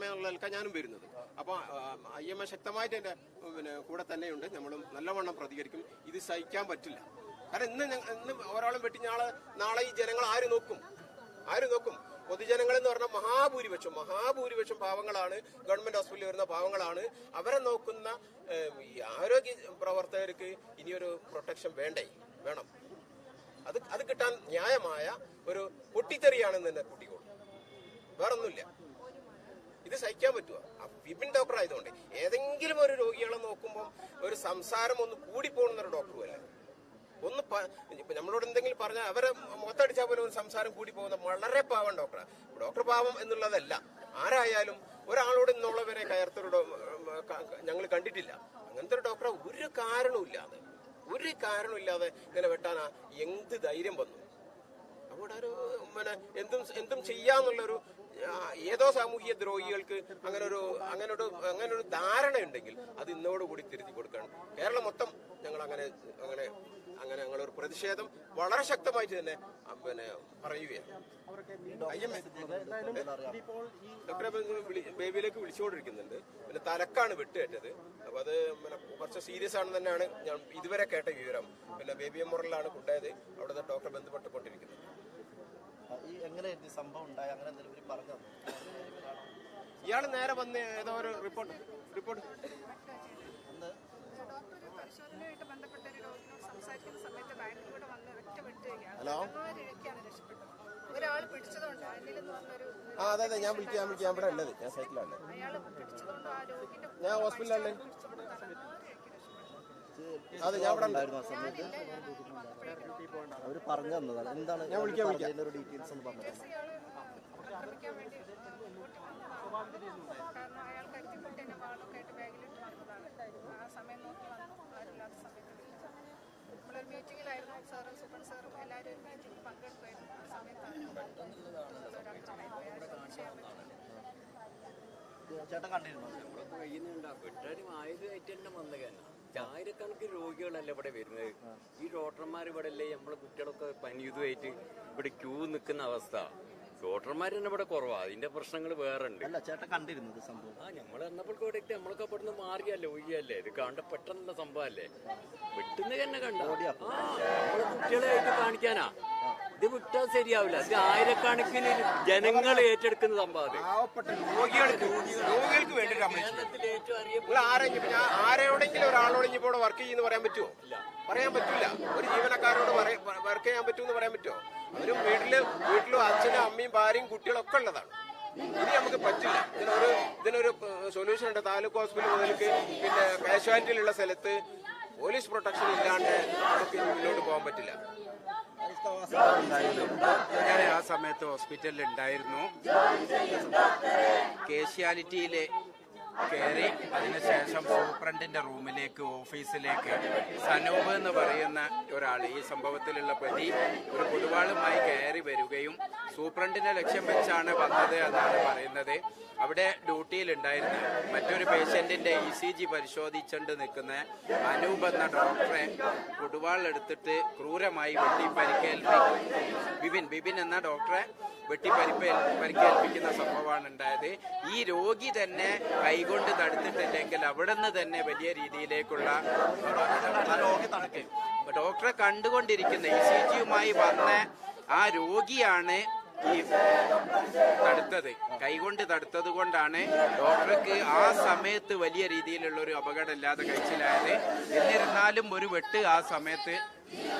പുറമേ ഉള്ളതിൽക്കാണ് ഞാനും വരുന്നത്. അപ്പോൾ ഐ എം എ ശക്തമായിട്ട് എന്റെ പിന്നെ കൂടെ തന്നെയുണ്ട്. നമ്മളും നല്ലവണ്ണം പ്രതികരിക്കും. ഇത് സഹിക്കാൻ പറ്റില്ല. കാരണം ഇന്ന് ഇന്ന് ഒരാളും വെട്ടി നാളെ നാളെ ഈ ജനങ്ങൾ ആര് നോക്കും? ആര് നോക്കും? പൊതുജനങ്ങൾ എന്ന് പറഞ്ഞാൽ മഹാഭൂരിപക്ഷം മഹാഭൂരിപക്ഷം പാവങ്ങളാണ്. ഗവൺമെന്റ് ഹോസ്പിറ്റലിൽ വരുന്ന പാവങ്ങളാണ്. അവരെ നോക്കുന്ന ഈ ആരോഗ്യ പ്രവർത്തകർക്ക് ഇനിയൊരു പ്രൊട്ടക്ഷൻ വേണ്ടേ? വേണം. അത് അത് കിട്ടാൻ ന്യായമായ ഒരു പൊട്ടിത്തെറിയാണെന്ന് തന്നെ കുട്ടികൾ. വേറൊന്നുമില്ല. ഇത് സഹിക്കാൻ പറ്റുമോ വിപിൻ ഡോക്ടർ ആയതുകൊണ്ട് ഏതെങ്കിലും ഒരു രോഗികളെ നോക്കുമ്പോൾ ഒരു സംസാരം ഒന്ന് കൂടിപ്പോകുന്ന ഒരു ഡോക്ടറും അല്ല ഒന്ന് നമ്മളോട് എന്തെങ്കിലും പറഞ്ഞാൽ അവരെ മുഖത്തടിച്ചാൽ പോലും ഒരു സംസാരം കൂടി പോകുന്ന വളരെ പാവം ഡോക്ടറാണ് ഡോക്ടർ പാവം എന്നുള്ളതല്ല. ആരായാലും ഒരാളോട് ഇന്നുള്ളവരെ കയർത്തൊരു ഞങ്ങൾ കണ്ടിട്ടില്ല. അങ്ങനത്തെ ഒരു ഡോക്ടറെ. ഒരു കാരണവുമില്ലാതെ ഒരു കാരണമില്ലാതെ ഇങ്ങനെ വെട്ടാനാ എന്ത് ധൈര്യം വന്നു? അവിടെ ഒരു പിന്നെ എന്തും എന്തും ചെയ്യാന്നുള്ളൊരു ഏതോ സാമൂഹിക ദ്രോഹികൾക്ക് അങ്ങനെ ഒരു അങ്ങനെ ഒരു അങ്ങനെ ഒരു ധാരണ ഉണ്ടെങ്കിൽ അത് ഇന്നോടുകൂടി തിരുത്തി കൊടുക്കണം. കേരളം മൊത്തം ഞങ്ങൾ അങ്ങനെ അങ്ങനെ അങ്ങനെ ഞങ്ങളൊരു പ്രതിഷേധം വളരെ ശക്തമായിട്ട് തന്നെ പിന്നെ പറയുകയാണ്. ബേബിയിലേക്ക് വിളിച്ചുകൊണ്ടിരിക്കുന്നുണ്ട്. പിന്നെ തലക്കാണ് വെട്ടേറ്റത് അപ്പൊ അത് പിന്നെ കുറച്ച് സീരിയസ് ആണെന്ന് തന്നെയാണ് ഞാൻ ഇതുവരെ കേട്ട വിവരം. പിന്നെ ബേബി എമ്മറിലാണ് കൊണ്ടായത് അവിടുത്തെ ഡോക്ടറെ ബന്ധപ്പെട്ടുകൊണ്ടിരിക്കുന്നത്. ഈ എങ്ങനെ സംഭവം ഉണ്ടായി? അങ്ങനെ എന്തെങ്കിലും പറഞ്ഞു? ഇയാൾ നേരെ വന്ന് ഏതോ ഒരു റിപ്പോർട്ട് റിപ്പോർട്ട്. അന്ന് ഡോക്ടർ ഒരു പരിശോധനയായിട്ട് ബന്ധപ്പെട്ട ഒരു സംസാരിക്കുന്ന സമയത്ത് ബാങ്കിലൂടെ വന്ന് ഒറ്റ വിട്ടുകയാണ് ഹലോ? ഇഴക്കാണ് രക്ഷപ്പെട്ടത്. ഒരാൾ പിടിച്ചതുകൊണ്ട് ആ അതെ അതെ ഞാൻ വിളിക്കാം ഞാൻ വിളിക്കാം. ഇവിടെ ഉള്ളത് ഞാൻ സൈറ്റിലാണ് അയാൾ പിടിച്ചതുകൊണ്ട് ആ രോഗിന്റെ ഞാൻ ഹോസ്പിറ്റലിലാണ് പിടിച്ചതുകൊണ്ട് തലനാരിഴയ്ക്ക് രക്ഷപ്പെട്ടു ഇത് അതെ ഞാൻ ഇവിടെ ഉണ്ടായിരുന്നു ആ സമയത്ത് അവർ പറഞ്ഞു തന്നതാണ്. എന്താണ് ഞാൻ വിളിക്കാം, ഒരു ഡീറ്റെയിൽസ് ഒന്ന് പറഞ്ഞു. കാരണം വാളൊക്കെ. ആയിട്ട് ബാഗിലിട്ട് ആ സമയം നോക്കി വന്നു ആരില്ലാത്ത സമയത്ത് വിളിച്ചു നമ്മളൊരു മീറ്റിങ്ങിലായിരുന്നു സാറും സൂപ്പർ സാറും എല്ലാവരും ഒരു പങ്കെടുക്കുമായിരുന്നു ആ സമയത്താണ് ചേട്ടൻ കണ്ടിരുന്നു വെട്ടാനും ഐറ്റം തന്നെ. വന്നതാണ് ആയിരക്കണക്കിന് രോഗികളല്ല ഇവിടെ വരുന്നത്? ഈ ഡോക്ടർമാർ ഇവിടെ അല്ലേ നമ്മളെ കുട്ടികളൊക്കെ പനിയുതുമായിട്ട് ഇവിടെ ക്യൂ നിൽക്കുന്ന അവസ്ഥ? ഡോക്ടർമാർ തന്നെ ഇവിടെ കുറവാ. അതിന്റെ പ്രശ്നങ്ങൾ വേറെ ഉണ്ട് അല്ല ചേട്ടൻ കണ്ടിരുന്നത് സംഭവം? ആ നമ്മൾ എന്നപ്പോൾ ഇവിടെ നമ്മളൊക്കെ ഇവിടുന്ന് മാറിയല്ലേ ഒഴിയല്ലേ? ഇത് കണ്ട പെട്ടെന്നുള്ള സംഭവല്ലേ? വിട്ടുന്ന തന്നെ കണ്ട? ആ നമ്മളെ കുട്ടികളായിട്ട് കാണിക്കാനാ. ഇത് വിട്ടാൽ ശരിയാവില്ല. ഇത് ആയിരക്കണക്കിന് ജനങ്ങൾ ഏറ്റെടുക്കുന്ന സംഭവം രോഗികൾക്ക് രോഗികൾക്ക് വേണ്ടി നമ്മൾ ചെയ്യും. കേരളത്തിൽ ഏറ്റവും അറിയപ്പെടുന്ന നിങ്ങൾ ആരെങ്കിലും ഞാൻ ആരോടെങ്കിലും ഒരാളോടെങ്കിൽ ഇപ്പോൾ ഇവിടെ വർക്ക് ചെയ്യുന്നു പറയാൻ പറ്റുമോ പറയാൻ പറ്റില്ല ഒരു ജീവനക്കാരോട് വർക്ക് ചെയ്യാൻ പറ്റുമെന്ന് പറയാൻ പറ്റുമോ അവരും വീട്ടിൽ വീട്ടിലും അച്ഛനും അമ്മയും ഭാര്യയും കുട്ടികളൊക്കെ ഉള്ളതാണ്. ഇനി നമുക്ക് പറ്റില്ല. ഇതിനൊരു ഇതിനൊരു സൊല്യൂഷൻ ഉണ്ട്. താലൂക്ക് ഹോസ്പിറ്റൽ മുതൽക്ക് പിന്നെ കാഷ്വാലിറ്റിയിലുള്ള സ്ഥലത്ത് പോലീസ് പ്രൊട്ടക്ഷൻ ഇല്ലാണ്ട് നമുക്ക് മുന്നോട്ട് പോകാൻ പറ്റില്ല. ഞാൻ ആ സമയത്ത് ഹോസ്പിറ്റലിൽ ഉണ്ടായിരുന്നു. കേഷ്യാലിറ്റിയിലെ കയറി അതിനുശേഷം സൂപ്രണ്ടിന്റെ റൂമിലേക്ക് ഓഫീസിലേക്ക്. സനൂപ് എന്ന് പറയുന്ന ഒരാൾ ഈ സംഭവത്തിലുള്ള പ്രതി ഒരു പൊതുവാളുമായി കയറി വരികയും സൂപ്രണ്ടിനെ ലക്ഷ്യം വെച്ചാണ് വന്നത് എന്നാണ് പറയുന്നത്. അവിടെ ഡ്യൂട്ടിയിലുണ്ടായിരുന്ന മറ്റൊരു പേഷ്യന്റിന്റെ ഇ സി ജി പരിശോധിച്ചുകൊണ്ട് നിൽക്കുന്ന അനൂപ് എന്ന ഡോക്ടറെ എടുത്തിട്ട് ക്രൂരമായി വെട്ടി പരിക്കേൽപ്പി ബിപിൻ ബിപിൻ എന്ന ഡോക്ടറെ വെട്ടി പരിപ്പേൽ പരിക്കേൽപ്പിക്കുന്ന സംഭവമാണ് ഉണ്ടായത്. ഈ രോഗി തന്നെ കൈകൊണ്ട് തടുത്തിട്ടില്ലെങ്കിൽ അവിടെ നിന്ന് തന്നെ വലിയ രീതിയിലേക്കുള്ള ഡോക്ടറെ കണ്ടുകൊണ്ടിരിക്കുന്ന ഇ സി ജിയുമായി വന്ന ആ രോഗിയാണ് ഈ തടുത്തത്. കൈകൊണ്ട് തടുത്തത് കൊണ്ടാണ് ഡോക്ടർക്ക് ആ സമയത്ത് വലിയ രീതിയിലുള്ള ഒരു അപകടം ഇല്ലാതെ കഴിച്ചിലായത്. എന്നിരുന്നാലും ഒരു വെട്ട് ആ സമയത്ത്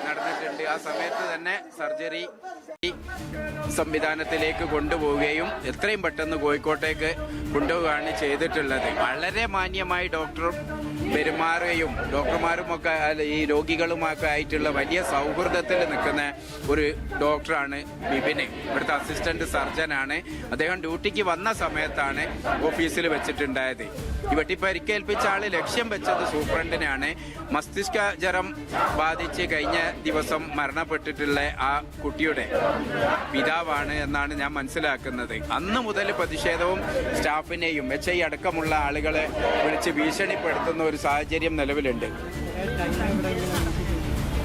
നടന്നിട്ടുണ്ട്. ആ സമയത്ത് തന്നെ സർജറി സംവിധാനത്തിലേക്ക് കൊണ്ടുപോവുകയും എത്രയും പെട്ടെന്ന് കോഴിക്കോട്ടേക്ക് കൊണ്ടുപോവുകയാണ് ചെയ്തിട്ടുള്ളത്. വളരെ മാന്യമായി ഡോക്ടർ പെരുമാറുകയും ഡോക്ടർമാരുമൊക്കെ അല്ല, ഈ രോഗികളുമൊക്കെ ആയിട്ടുള്ള വലിയ സൗഹൃദത്തിൽ നിൽക്കുന്ന ഒരു ഡോക്ടറാണ് ബിപിന്. ഇവിടുത്തെ അസിസ്റ്റന്റ് സർജനാണ്. അദ്ദേഹം ഡ്യൂട്ടിക്ക് വന്ന സമയത്താണ് ഓഫീസിൽ വെച്ചിട്ടുണ്ടായത്. ഈ വെട്ടി പരിക്കേൽപ്പിച്ച ആൾ ലക്ഷ്യം വെച്ചത് സൂപ്രണ്ടിനെയാണ്. മസ്തിഷ്ക ജ്വരം ബാധിച്ച് കഴിഞ്ഞ ദിവസം മരണപ്പെട്ടിട്ടുള്ള ആ കുട്ടിയുടെ പിതാവാണ് എന്നാണ് ഞാൻ മനസ്സിലാക്കുന്നത്. അന്ന് മുതൽ പ്രതിഷേധവും സ്റ്റാഫിനെയും എച്ച് ഐ അടക്കമുള്ള ആളുകളെ വിളിച്ച് ഭീഷണിപ്പെടുത്തുന്ന ഒരു സാഹചര്യം നിലവിലുണ്ട്.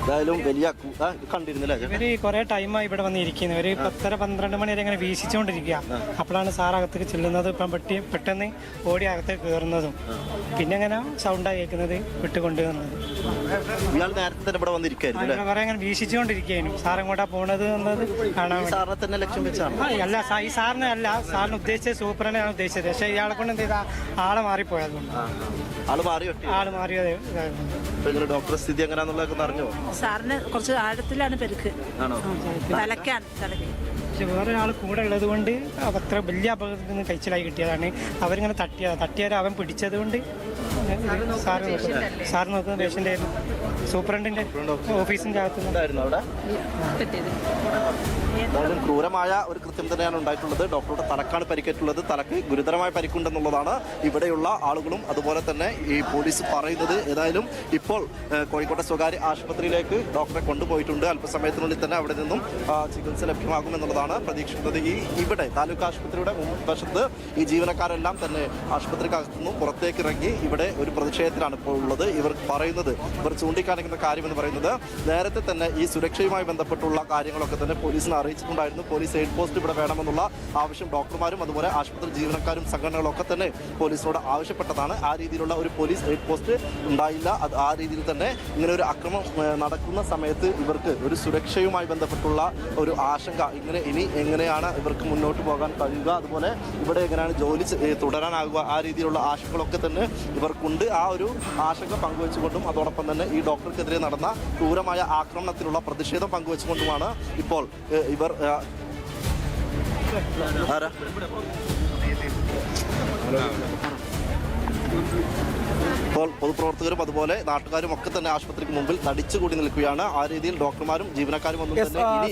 എന്തായാലും വലിയ കണ്ടിരുന്നില്ല? ഇവർ കുറെ ടൈമായി ഇവിടെ വന്നിരിക്കുന്നത് ഒരു പത്തര പന്ത്രണ്ട് മണി വരെ ഇങ്ങനെ വീശിച്ചുകൊണ്ടിരിക്കുക അപ്പോഴാണ് സാർ അകത്തേക്ക് ചെല്ലുന്നത്. ഇപ്പം പെട്ടി പെട്ടെന്ന് ഓടി അകത്തേക്ക് കയറുന്നതും പിന്നെ അങ്ങനെ സൗണ്ടായി കേൾക്കുന്നത്? വിട്ടുകൊണ്ടുവന്നത് ഇയാൾ നേരത്തെ അങ്ങനെ ഇവിടെ വന്നിരിക്കായിരുന്നു കുറെ ഇങ്ങനെ വീശിച്ചുകൊണ്ടിരിക്കുകയായിരുന്നു സാർ എങ്ങോട്ടാ പോണത് എന്നത് കാണാൻ സാറിനെ തന്നെ ലക്ഷ്യം വെച്ചാണ്? അല്ല ഈ സാറിനെ അല്ല സാറിന് ഉദ്ദേശിച്ചത് സൂപ്പറിനെയാണ് ഉദ്ദേശിച്ചത്. പക്ഷേ ഇയാളെ കൊണ്ട് എന്ത് ചെയ്താൽ ആളെ മാറിപ്പോയത് ആൾ മാറി ആൾ മാറിയത്. അപ്പൊ ഇങ്ങനെ ഡോക്ടറെ സ്ഥിതി എങ്ങനെയാന്നുള്ളതൊക്കെ അറിഞ്ഞോ? സാറിന് കുറച്ച് ആഴത്തിലാണ് പെരുക്ക്. ആണോ? തലക്കാണ് തലക്ക് പക്ഷെ വേറെ ആൾ കൂടെ ഉള്ളത് കൊണ്ട് അത്ര വലിയ അപകടത്തിൽ നിന്ന് കഴിച്ചിലായി കിട്ടിയതാണ്. അവരിങ്ങനെ തട്ടിയതാണ് തട്ടിയാൽ അവൻ പിടിച്ചത് കൊണ്ട് സാറ് നോക്കുന്നത് സാറ് നോക്കുന്ന പേഷ്യന്റ് ആയിരുന്നു. സൂപ്രണ്ടിന്റെ ഓഫീസിന്റെ അകത്ത് അവിടെ? എന്തായാലും ക്രൂരമായ ഒരു കൃത്യം തന്നെയാണ് ഉണ്ടായിട്ടുള്ളത്. ഡോക്ടറുടെ തലക്കാണ് പരിക്കേറ്റുള്ളത്. തലക്ക് ഗുരുതരമായ പരിക്കുണ്ടെന്നുള്ളതാണ് ഇവിടെയുള്ള ആളുകളും അതുപോലെ തന്നെ ഈ പോലീസ് പറയുന്നത്. ഏതായാലും ഇപ്പോൾ കോഴിക്കോട്ടെ സ്വകാര്യ ആശുപത്രിയിലേക്ക് ഡോക്ടറെ കൊണ്ടുപോയിട്ടുണ്ട്. അല്പസമയത്തിനുള്ളിൽ തന്നെ അവിടെ നിന്നും ചികിത്സ ലഭ്യമാകുമെന്നുള്ളതാണ് പ്രതീക്ഷിക്കുന്നത്. ഈ ഇവിടെ താലൂക്ക് ആശുപത്രിയുടെ മുൻവശത്ത് ഈ ജീവനക്കാരെല്ലാം തന്നെ ആശുപത്രിക്കകത്തു നിന്നും പുറത്തേക്ക് ഇറങ്ങി ഇവിടെ ഒരു പ്രതിഷേധത്തിലാണ് ഇപ്പോൾ ഉള്ളത്. ഇവർ പറയുന്നത് ഇവർ ചൂണ്ടിക്കാണിക്കുന്ന കാര്യമെന്ന് പറയുന്നത് നേരത്തെ തന്നെ ഈ സുരക്ഷയുമായി ബന്ധപ്പെട്ടുള്ള കാര്യങ്ങളൊക്കെ തന്നെ പോലീസിനെ അറിയിച്ചിട്ടുണ്ടായിരുന്നു. പോലീസ് എയ്ഡ് പോസ്റ്റ് ഇവിടെ വേണമെന്നുള്ള ആവശ്യം ഡോക്ടർമാരും അതുപോലെ ആശുപത്രി ജീവനക്കാരും സംഘടനകളൊക്കെ തന്നെ പോലീസിനോട് ആവശ്യപ്പെട്ടതാണ്. ആ രീതിയിലുള്ള ഒരു പോലീസ് എയ്ഡ് പോസ്റ്റ് ഉണ്ടായില്ല. അത് ആ രീതിയിൽ തന്നെ ഇങ്ങനെ ഒരു അക്രമം നടക്കുന്ന സമയത്ത് ഇവർക്ക് ഒരു സുരക്ഷയുമായി ബന്ധപ്പെട്ടുള്ള ഒരു ആശങ്ക ഇങ്ങനെ ഇനി എങ്ങനെയാണ് ഇവർക്ക് മുന്നോട്ട് പോകാൻ കഴിയുക അതുപോലെ ഇവിടെ എങ്ങനെയാണ് ജോലി തുടരാനാകുക ആ രീതിയിലുള്ള ആശങ്കകളൊക്കെ തന്നെ ഇവർക്കുണ്ട്. ആ ഒരു ആശങ്ക പങ്കുവെച്ചുകൊണ്ടും അതോടൊപ്പം തന്നെ ഈ ഡോക്ടർക്കെതിരെ നടന്ന ക്രൂരമായ ആക്രമണത്തിലുള്ള പ്രതിഷേധം പങ്കുവെച്ചുകൊണ്ടുമാണ് ഇപ്പോൾ ഇവർ ആരാ? ഇപ്പോൾ പൊതുപ്രവർത്തകരും അതുപോലെ നാട്ടുകാരും ഒക്കെ തന്നെ ആശുപത്രിക്ക് മുമ്പിൽ തടിച്ചുകൂടി നിൽക്കുകയാണ്. ആ രീതിയിൽ ഡോക്ടർമാരും ജീവനക്കാരും ഒന്നും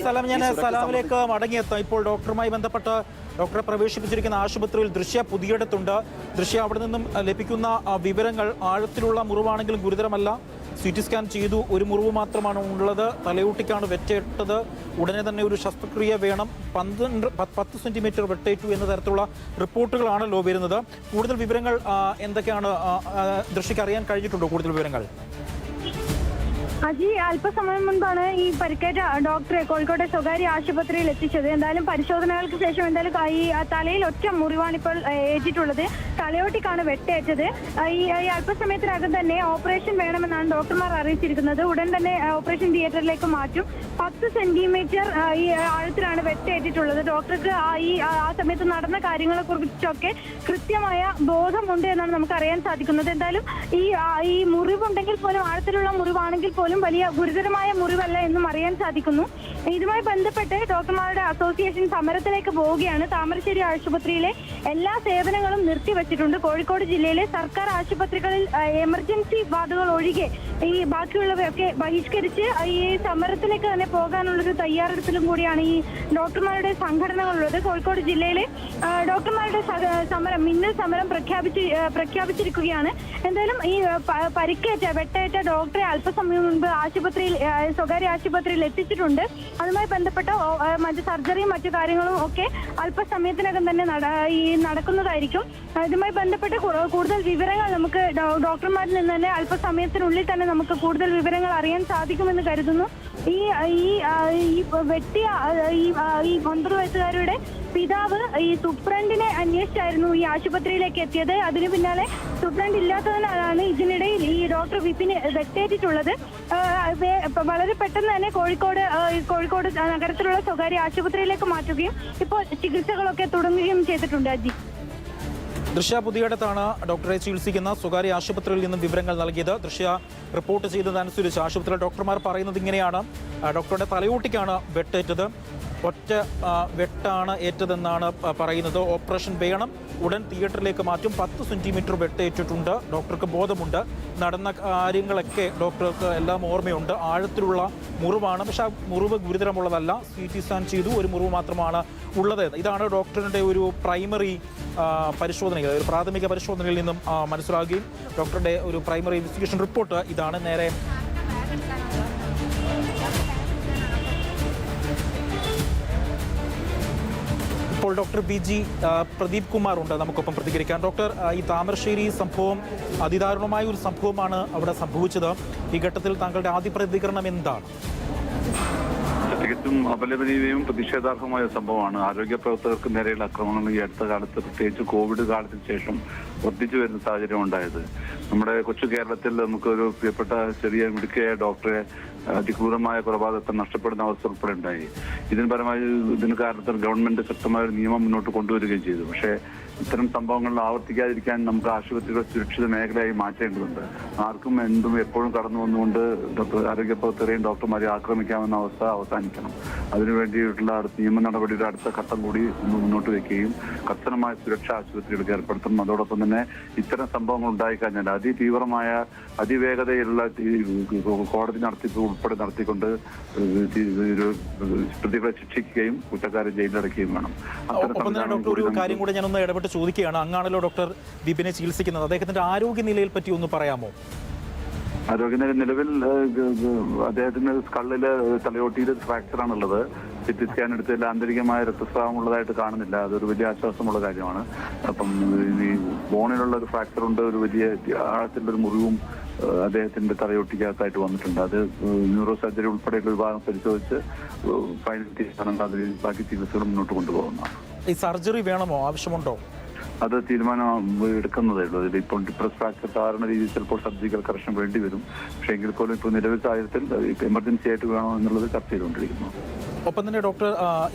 സലാം ഞാൻ സലാമിലേക്ക് മടങ്ങിയെത്താം. ഇപ്പോൾ ഡോക്ടറുമായി ബന്ധപ്പെട്ട് ഡോക്ടറെ പ്രവേശിപ്പിച്ചിരിക്കുന്ന ആശുപത്രിയിൽ ദൃശ്യ പുതിയിടത്തുണ്ട്. ദൃശ്യ അവിടെ നിന്നും ലഭിക്കുന്ന വിവരങ്ങൾ ആഴത്തിലുള്ള മുറിവാണെങ്കിലും ഗുരുതരമല്ല. സി ടി സ്കാൻ ചെയ്തു. ഒരു മുറിവ് മാത്രമാണ് ഉള്ളത്. തലയൂട്ടിക്കാണ് വെറ്റേറ്റത് ഉടനെ തന്നെ ഒരു ശസ്ത്രക്രിയ വേണം. പന്ത്രണ്ട് പത്ത് സെന്റിമീറ്റർ വെട്ടേറ്റു എന്ന തരത്തിലുള്ള റിപ്പോർട്ടുകളാണല്ലോ വരുന്നത്. കൂടുതൽ വിവരങ്ങൾ എന്തൊക്കെയാണ് ദൃശ്യക്ക് അറിയാൻ കഴിഞ്ഞിട്ടുണ്ടോ കൂടുതൽ വിവരങ്ങൾ? അജി അല്പസമയം മുൻപാണ് ഈ പരിക്കേറ്റ ഡോക്ടറെ കോഴിക്കോട്ടെ സ്വകാര്യ ആശുപത്രിയിൽ എത്തിച്ചത്. എന്തായാലും പരിശോധനകൾക്ക് ശേഷം എന്തായാലും ഈ തലയിൽ ഒറ്റ മുറിവാണ് ഇപ്പോൾ ഏറ്റിട്ടുള്ളത്. തലയോട്ടിക്കാണ് വെട്ടേറ്റത് ഈ അല്പസമയത്തിനകം തന്നെ ഓപ്പറേഷൻ വേണമെന്നാണ് ഡോക്ടർമാർ അറിയിച്ചിരിക്കുന്നത്. ഉടൻ തന്നെ ഓപ്പറേഷൻ തിയേറ്ററിലേക്ക് മാറ്റും. പത്ത് സെന്റിമീറ്റർ ഈ ആഴത്തിലാണ് വെട്ടേറ്റിട്ടുള്ളത്. ഡോക്ടർക്ക് ഈ ആ സമയത്ത് നടന്ന കാര്യങ്ങളെ കുറിച്ചൊക്കെ കൃത്യമായ ബോധമുണ്ട് എന്നാണ് നമുക്ക് അറിയാൻ സാധിക്കുന്നത്. എന്തായാലും ഈ ഈ മുറിവുണ്ടെങ്കിൽ പോലും ആഴത്തിലുള്ള മുറിവാണെങ്കിൽ പോലും വലിയ ഗുരുതരമായ മുറിവല്ല എന്നും അറിയാൻ സാധിക്കുന്നു. ഇതുമായി ബന്ധപ്പെട്ട് ഡോക്ടർമാരുടെ അസോസിയേഷൻ സമരത്തിലേക്ക് പോവുകയാണ്. താമരശ്ശേരി ആശുപത്രിയിലെ എല്ലാ സേവനങ്ങളും നിർത്തിവച്ചിട്ടുണ്ട് കോഴിക്കോട് ജില്ലയിലെ സർക്കാർ ആശുപത്രികളിൽ എമർജൻസി വാർഡുകൾ ഒഴികെ ഈ ബാക്കിയുള്ളവയൊക്കെ ബഹിഷ്കരിച്ച് ഈ സമരത്തിലേക്ക് തന്നെ പോകാനുള്ളൊരു തയ്യാറെടുപ്പിലും കൂടിയാണ് ഈ ഡോക്ടർമാരുടെ സംഘടനകളുള്ളത്. കോഴിക്കോട് ജില്ലയിലെ ഡോക്ടർമാരുടെ സമരം മിന്നൽ സമരം പ്രഖ്യാപിച്ച് പ്രഖ്യാപിച്ചിരിക്കുകയാണ്. എന്തായാലും ഈ പരിക്കേറ്റ വെട്ടേറ്റ ഡോക്ടറെ അല്പസമയം മുൻപ് ആശുപത്രിയിൽ സ്വകാര്യ ആശുപത്രിയിൽ എത്തിച്ചിട്ടുണ്ട്. അതുമായി ബന്ധപ്പെട്ട മറ്റ് സർജറിയും മറ്റു കാര്യങ്ങളും ഒക്കെ അല്പസമയത്തിനകം തന്നെ നട- ഈ നടക്കുന്നതായിരിക്കും. ആ, ഇതുമായി ബന്ധപ്പെട്ട് കൂടുതൽ വിവരങ്ങൾ നമുക്ക് ഡോക്ടർമാരിൽ നിന്ന് തന്നെ അല്പസമയത്തിനുള്ളിൽ തന്നെ നമുക്ക് കൂടുതൽ വിവരങ്ങൾ അറിയാൻ സാധിക്കുമെന്ന് കരുതുന്നു. ഈ ഈ ഈ വെട്ടിയ ഈ ഈ ഒൻപത് വയസ്സുകാരുടെ പിതാവ് ഈ സുപ്രണ്ടിനെ അന്വേഷിച്ചായിരുന്നു ഈ ആശുപത്രിയിലേക്ക് എത്തിയത്. അതിന് പിന്നാലെ സുപ്രണ്ട് ഇല്ലാത്തതിനാലാണ് ഇതിനിടയിൽ ഈ ഡോക്ടർ വിപിന് വെട്ടേറ്റിട്ടുള്ളത് വളരെ പെട്ടെന്ന് തന്നെ കോഴിക്കോട് കോഴിക്കോട് നഗരത്തിലുള്ള സ്വകാര്യ ആശുപത്രിയിലേക്ക് മാറ്റുകയും ഇപ്പോൾ ചികിത്സകളൊക്കെ തുടങ്ങുകയും ചെയ്തിട്ടുണ്ട് അജി. ദൃശ്യ പുതിയടത്താണ് ഡോക്ടറെ ചികിത്സിക്കുന്ന സ്വകാര്യ ആശുപത്രിയിൽ നിന്നും വിവരങ്ങൾ നൽകിയത്. ദൃശ്യ റിപ്പോർട്ട് ചെയ്തതനുസരിച്ച് ആശുപത്രിയിലെ ഡോക്ടർമാർ പറയുന്നത് ഇങ്ങനെയാണ്. ഡോക്ടറുടെ തലയോട്ടിക്കാണ് വെട്ടേറ്റത്. ഒറ്റ വെട്ടാണ് ഏറ്റതെന്നാണ് പറയുന്നത്. ഓപ്പറേഷൻ വേണം. ഉടൻ തിയേറ്ററിലേക്ക് മാറ്റും. പത്ത് സെന്റിമീറ്റർ വെട്ടേറ്റിട്ടുണ്ട്. ഡോക്ടർക്ക് ബോധമുണ്ട്. നടന്ന കാര്യങ്ങളൊക്കെ ഡോക്ടർക്ക് എല്ലാം ഓർമ്മയുണ്ട്. ആഴത്തിലുള്ള മുറിവാണ്. പക്ഷെ ആ മുറിവ് ഗുരുതരമുള്ളതല്ല. സി ടി സ്കാൻ ചെയ്തു. ഒരു മുറിവ് മാത്രമാണ് ഉള്ളത്. ഇതാണ് ഡോക്ടറിന്റെ ഒരു പ്രൈമറി പരിശോധനയിൽ ഒരു പ്രാഥമിക പരിശോധനയിൽ നിന്നും മനസ്സിലാകുകയും ഡോക്ടറുടെ ഒരു പ്രൈമറി ഇൻവെസ്റ്റിഗേഷൻ റിപ്പോർട്ട് ഇതാണ്. നേരെ ഇപ്പോൾ doctor B G Pradeep Kumar ഉണ്ട് നമുക്കൊപ്പം പ്രതികരിക്കാൻ. ഡോക്ടർ ഈ താമരശ്ശേരി സംഭവം അതിദാരുണമായ ഒരു സംഭവമാണ് അവിടെ സംഭവിച്ചത്. ഈ ഘട്ടത്തിൽ താങ്കളുടെ ആദ്യ പ്രതികരണം എന്താണ്? തികച്ചും അപലപനീയവും പ്രതിഷേധാർഹമായ സംഭവമാണ്. ആരോഗ്യ പ്രവർത്തകർക്ക് നേരെയുള്ള ആക്രമണങ്ങൾ ഈ അടുത്ത കാലത്ത് പ്രത്യേകിച്ച് കോവിഡ് കാലത്തിന് ശേഷം വർദ്ധിച്ചു വരുന്ന സാഹചര്യം ഉണ്ടായത്. നമ്മുടെ കൊച്ചു കേരളത്തിൽ നമുക്കൊരു പ്രിയപ്പെട്ട ചെറിയ മിടുക്കയായ ഡോക്ടറെ അതിക്രൂരമായ കൊലപാതകത്തെ നഷ്ടപ്പെടുന്ന അവസ്ഥ ഉൾപ്പെടെ ഉണ്ടായി. ഇതിന് പരമായി ഇതിന് കാരണത്തിൽ ഗവൺമെന്റ് ശക്തമായ ഒരു നിയമം മുന്നോട്ട് കൊണ്ടുവരികയും ചെയ്തു. പക്ഷേ ഇത്തരം സംഭവങ്ങൾ ആവർത്തിക്കാതിരിക്കാൻ നമുക്ക് ആശുപത്രികൾ സുരക്ഷിത മേഖലയായി മാറ്റേണ്ടതുണ്ട്. ആർക്കും എന്തും എപ്പോഴും കടന്നു വന്നുകൊണ്ട് ഡോക്ടർ ആരോഗ്യ പ്രവർത്തകരെയും ഡോക്ടർമാരെയും ആക്രമിക്കാമെന്ന അവസ്ഥ അവസാനിക്കണം. അതിനുവേണ്ടിയിട്ടുള്ള അടുത്ത നിയമ നടപടിയുടെ അടുത്ത ഘട്ടം കൂടി മുന്നോട്ട് വെക്കുകയും കർശനമായ സുരക്ഷ ആശുപത്രികൾക്ക് ഏർപ്പെടുത്തണം. അതോടൊപ്പം തന്നെ ഇത്തരം സംഭവങ്ങൾ ഉണ്ടായിക്കഴിഞ്ഞാൽ അതിതീവ്രമായ അതിവേഗതയുള്ള കോടതി നടത്തിപ്പ് ഉൾപ്പെടെ നടത്തിക്കൊണ്ട് പ്രതികളെ ശിക്ഷിക്കുകയും കുറ്റക്കാരെ ജയിലിലടക്കുകയും വേണം. അത്തരം സംവിധാനം കൂടി ഇടപെട്ട് ചോദിക്കുകയാണ് അങ്ങാണല്ലോ ഡോക്ടർ ദീപിനെ ചികിത്സിക്കുന്നത്. അദ്ദേഹത്തിന്റെ ആരോഗ്യനിലയിൽ പറ്റി ഒന്ന് പറയാമോ? ആരോഗ്യനില നിലവിൽ അദ്ദേഹത്തിന് സ്കള്ളിൽ തലയോട്ടിയിൽ ഫ്രാക്ചർ ആണുള്ളത് സിറ്റി സ്കാൻ എടുത്തതിൽ ആന്തരികമായ രക്തസ്രാവം ഉള്ളതായിട്ട് കാണുന്നില്ല. അതൊരു വലിയ ആശ്വാസമുള്ള കാര്യമാണ്. അപ്പം ഈ ബോണിലുള്ള ഒരു ഫ്രാക്ചർ ഉണ്ട് ഒരു വലിയ ആഴത്തിലുള്ള ഒരു മുറിവും അദ്ദേഹത്തിന്റെ തലയൊട്ടിക്കകത്തായിട്ട് വന്നിട്ടുണ്ട്. അത് ന്യൂറോ സർജറി ഉൾപ്പെടെയുള്ള വിഭാഗം ഭാഗം പരിശോധിച്ച് ഫൈനൽ തീരുമാനം അതിൽ ബാക്കി ചികിത്സകൾ മുന്നോട്ട് കൊണ്ടുപോകുന്നതാണ് ഈ സർജറി വേണമോ? ആവശ്യമുണ്ടോ? അത് തീരുമാനം എടുക്കുന്നതേ ഉള്ളൂ. അതിൽ ഇപ്പോൾ ഡിപ്രസ് ഫ്രാക്ചർ സാധാരണ രീതിയിൽ ചിലപ്പോൾ സർജിക്കൽ കറക്ഷൻ വേണ്ടി വരും. പക്ഷേ എങ്കിൽ പോലും ഇപ്പോൾ നിലവിൽ സാഹചര്യത്തിൽ എമർജൻസി ആയിട്ട് വേണോ എന്നുള്ളത് ചർച്ച ചെയ്തുകൊണ്ടിരിക്കുന്നു. ഒപ്പം തന്നെ ഡോക്ടർ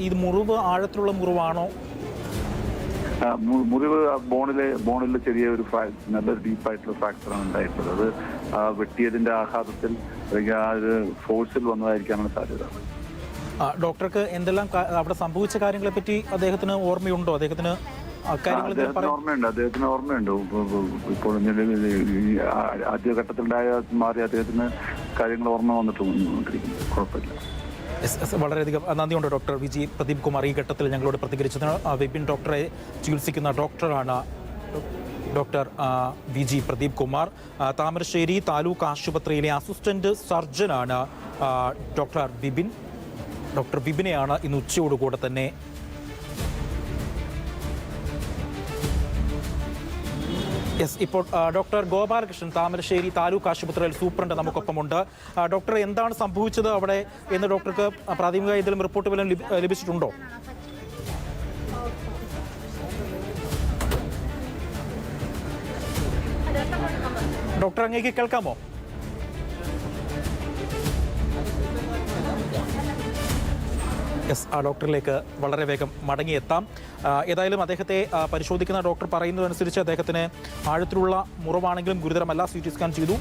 ഇത് മുറിവ് ആഴത്തിലുള്ള മുറിവാണോ? മുറിവ് ബോണിലെ ബോണിലെ ചെറിയ ഒരു നല്ലൊരു ഡീപ്പായിട്ടുള്ള ഫ്രാക്ചറാണ് ഉണ്ടായിട്ടുള്ളത്. അത് ആ വെട്ടിയതിന്റെ ആഘാതത്തിൽ അല്ലെങ്കിൽ ആ ഒരു ഫോഴ്സിൽ വന്നതായിരിക്കാനാണ് സാധ്യത. ഡോക്ടർക്ക് എന്തെല്ലാം അവിടെ സംഭവിച്ച കാര്യങ്ങളെ പറ്റി അദ്ദേഹത്തിന് ഓർമ്മയുണ്ടോ? അദ്ദേഹത്തിന് അദ്ദേഹത്തിന് ഓർമ്മയുണ്ട്. അദ്ദേഹത്തിന് ഓർമ്മയുണ്ട്. ഇപ്പൊ- ഇപ്പൊ- ഇപ്പോൾ ആദ്യഘട്ടത്തിലുണ്ടായ മാറി അദ്ദേഹത്തിന് കാര്യങ്ങൾ ഓർമ്മ വന്നിട്ട് കുഴപ്പമില്ല. വളരെയധികം നന്ദിയുണ്ട് ഡോക്ടർ വിജി പ്രദീപ് കുമാർ ഈ ഘട്ടത്തിൽ ഞങ്ങളോട് പ്രതികരിച്ചതിന് ആ, വിപിൻ ഡോക്ടറെ ചികിത്സിക്കുന്ന ഡോക്ടറാണ് doctor V G Pradeep Kumar. Thamarassery taluk ആശുപത്രിയിലെ അസിസ്റ്റന്റ് സർജനാണ് ഡോക്ടർ വിപിൻ. ഡോക്ടർ വിപിനെയാണ് ഇന്ന് ഉച്ചയോടുകൂടെ തന്നെ യെസ് ഇപ്പോൾ ഡോക്ടർ ഗോപാലകൃഷ്ണൻ താമരശ്ശേരി താലൂക്ക് ആശുപത്രിയിൽ സൂപ്രണ്ട് നമുക്കൊപ്പമുണ്ട്. ഡോക്ടർ എന്താണ് സംഭവിച്ചത് അവിടെ എന്ന് ഡോക്ടർക്ക് പ്രാഥമിക എന്തെങ്കിലും റിപ്പോർട്ട് വല്ലതും ലഭിച്ചിട്ടുണ്ടോ? ഡോക്ടർ അങ്ങേക്ക് കേൾക്കാമോ? എസ് ആ ഡോക്ടറിലേക്ക് വളരെ വേഗം മടങ്ങിയെത്താം. ഏതായാലും അദ്ദേഹത്തെ പരിശോധിക്കുന്ന ഡോക്ടർ പറയുന്നതനുസരിച്ച് അദ്ദേഹത്തിന് ആഴത്തിലുള്ള മുറിവാണെങ്കിലും ഗുരുതരമല്ല. സി ടി സ്കാൻ ചെയ്തു.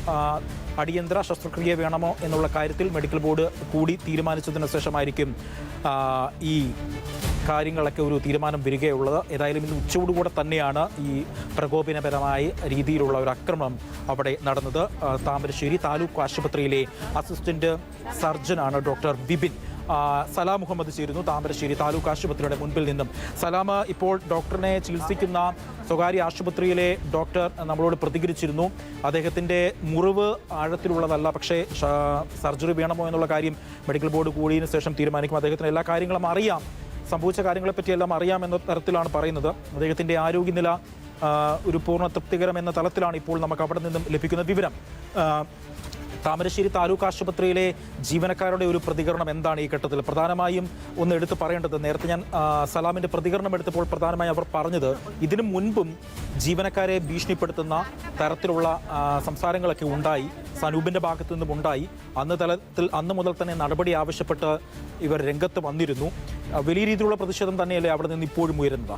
അടിയന്തര ശസ്ത്രക്രിയ വേണമോ എന്നുള്ള കാര്യത്തിൽ മെഡിക്കൽ ബോർഡ് കൂടി തീരുമാനിച്ചതിന് ശേഷമായിരിക്കും ഈ കാര്യങ്ങളൊക്കെ ഒരു തീരുമാനം വരികയുള്ളത്. ഏതായാലും ഇന്ന് ഉച്ചയോടുകൂടെ തന്നെയാണ് ഈ പ്രകോപനപരമായ രീതിയിലുള്ള ഒരു ആക്രമണം അവിടെ നടന്നത്. താമരശ്ശേരി താലൂക്ക് ആശുപത്രിയിലെ അസിസ്റ്റന്റ് സർജനാണ് ഡോക്ടർ ബിബിൻ സലാം മുഹമ്മദ് ചേരുന്നു താമരശ്ശേരി താലൂക്ക് ആശുപത്രിയുടെ മുൻപിൽ നിന്നും. സലാം ഇപ്പോൾ ഡോക്ടറിനെ ചികിത്സിക്കുന്ന സ്വകാര്യ ആശുപത്രിയിലെ ഡോക്ടർ നമ്മളോട് പ്രതികരിച്ചിരുന്നു. അദ്ദേഹത്തിന്റെ മുറിവ് ആഴത്തിലുള്ളതല്ല പക്ഷേ സർജറി വേണമോ എന്നുള്ള കാര്യം മെഡിക്കൽ ബോർഡ് കൂടിയതിനു ശേഷം തീരുമാനിക്കും. അദ്ദേഹത്തിന് എല്ലാ കാര്യങ്ങളും അറിയാം. സംഭവിച്ച കാര്യങ്ങളെപ്പറ്റി എല്ലാം അറിയാം എന്ന തരത്തിലാണ് പറയുന്നത്. അദ്ദേഹത്തിന്റെ ആരോഗ്യനില ഒരു പൂർണ തൃപ്തികരം എന്ന തലത്തിലാണ് ഇപ്പോൾ നമുക്ക് അവിടെ നിന്നും ലഭിക്കുന്ന വിവരം. താമരശ്ശേരി താലൂക്ക് ആശുപത്രിയിലെ ജീവനക്കാരുടെ ഒരു പ്രതികരണം എന്താണ് ഈ ഘട്ടത്തിൽ? പ്രധാനമായും ഒന്ന് എടുത്തു പറയേണ്ടത് നേരത്തെ ഞാൻ സലാമിന്റെ പ്രതികരണം എടുത്തപ്പോൾ പ്രധാനമായും അവർ പറഞ്ഞത് ഇതിനു മുൻപും ജീവനക്കാരെ ഭീഷണിപ്പെടുത്തുന്ന തരത്തിലുള്ള സംസാരങ്ങളൊക്കെ ഉണ്ടായി സനൂപിന്റെ ഭാഗത്തു നിന്നും ഉണ്ടായി. അന്ന് തലത്തിൽ അന്ന് മുതൽ തന്നെ നടപടി ആവശ്യപ്പെട്ട് ഇവർ രംഗത്ത് വന്നിരുന്നു. വലിയ രീതിയിലുള്ള പ്രതിഷേധം തന്നെയല്ലേ അവിടെ നിന്ന് ഇപ്പോഴും ഉയരുന്നത്?